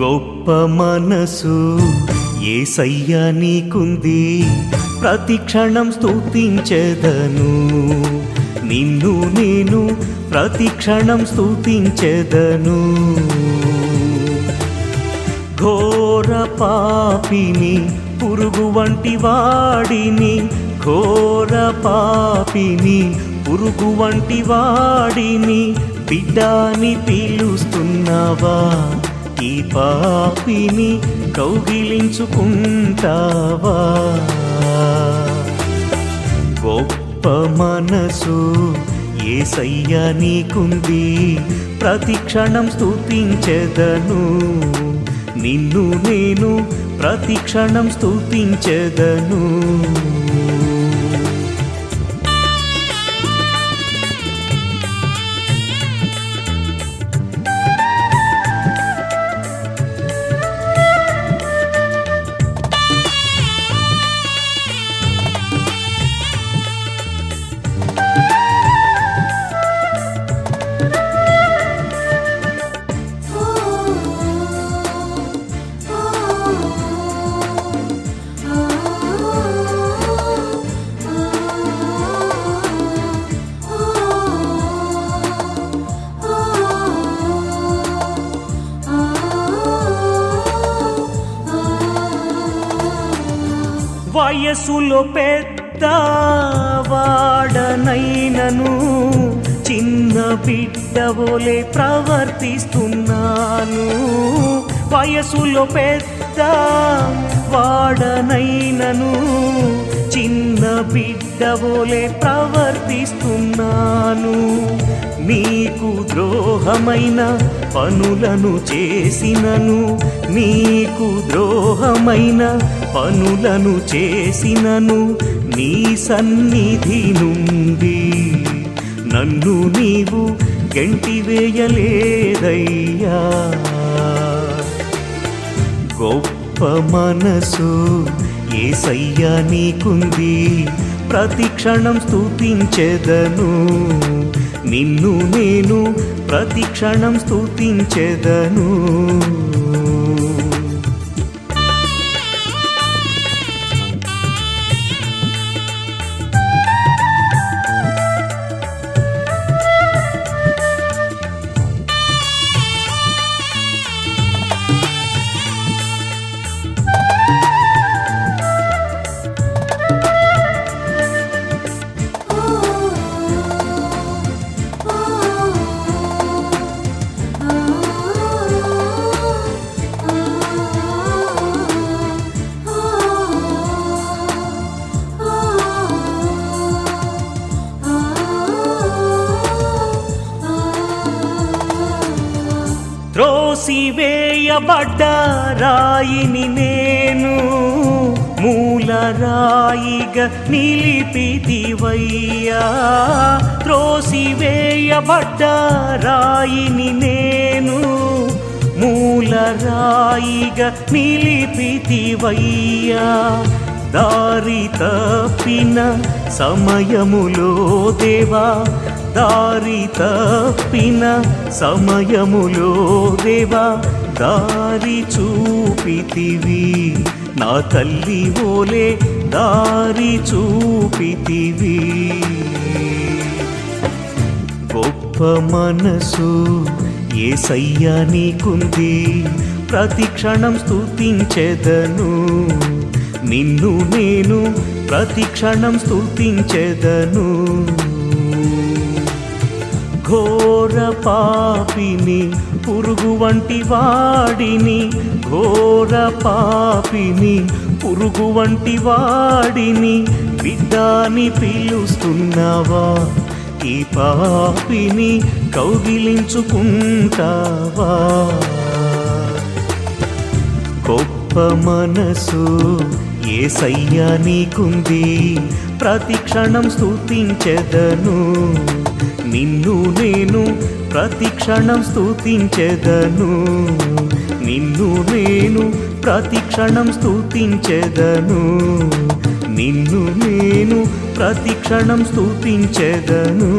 గొప్ప మనసు. ఏసయ్యా నీకుంది. ప్రతి క్షణం స్తుతించెదను. నిన్ను నేను ప్రతి క్షణం స్తుతించెదను. ఘోర పాపిని పురుగు వంటి వాడిని ఘోర పాపిని పురుగు వంటి వాడిని బిడ్డాని పిలుస్తున్నావా? ఈ పాపిని కౌగిలించుకుంటావా? గొప్ప మనసు ఏసయ్యా నీకుంది ప్రతి క్షణం స్తుతించెదను. నిన్ను నేను ప్రతి క్షణం స్తుతించెదను. వయసులో పెద్ద వాడనైనను చిన్న బిడ్డవోలే ప్రవర్తిస్తున్నాను. వయసులో పెద్ద వాడనైనను చిన్న బిడ్డవోలే ప్రవర్తి నీకు ద్రోహమైన పనులను చేసినను నీకు ద్రోహమైన పనులను చేసినను నీ సన్నిధి నుండి నన్ను నీవు గెంటివేయలేదయ్యా. గొప్ప మనసు ఏసయ్యా నీకుంది ప్రతి క్షణం స్తుతించెదను. నిన్ను నేను ప్రతిక్షణం స్థుతించెదను త్రోసివేయబడ్డ రాయిని నేను మూల రాయిగా నిలిపితివయ్యా. త్రోసివేయబడ్డ రాయిని నేను మూల రాయిగా నిలిపితివయ్యా. దారి తప్పిన సమయములో దేవా దారి తప్పిన సమయములో దేవా దారి చూపితివి. నా తల్లి ఓలే దారి చూపితివి. గొప్ప మనసు ఏ సయ్యా నీకుంది. ప్రతి క్షణం స్థుతించెదను నిన్ను నేను ప్రతి క్షణం స్థుతించెదను ఘోర పాపిని పురుగు వంటి వాడిని ఘోర పాపిని పురుగు వంటి వాడిని బిడ్డాని పిలుస్తున్నావా? ఈ పాపిని కౌగిలించుకుంటావా? గొప్ప మనసు ఏసయ్యా నీకుంది ప్రతి క్షణం స్థుతించెదను నిన్ను నేను ప్రతి క్షణం స్థుతించెదను నిన్ను నేను ప్రతి క్షణం స్థుతించెదను నిన్ను నేను ప్రతి క్షణం స్థుతించెదను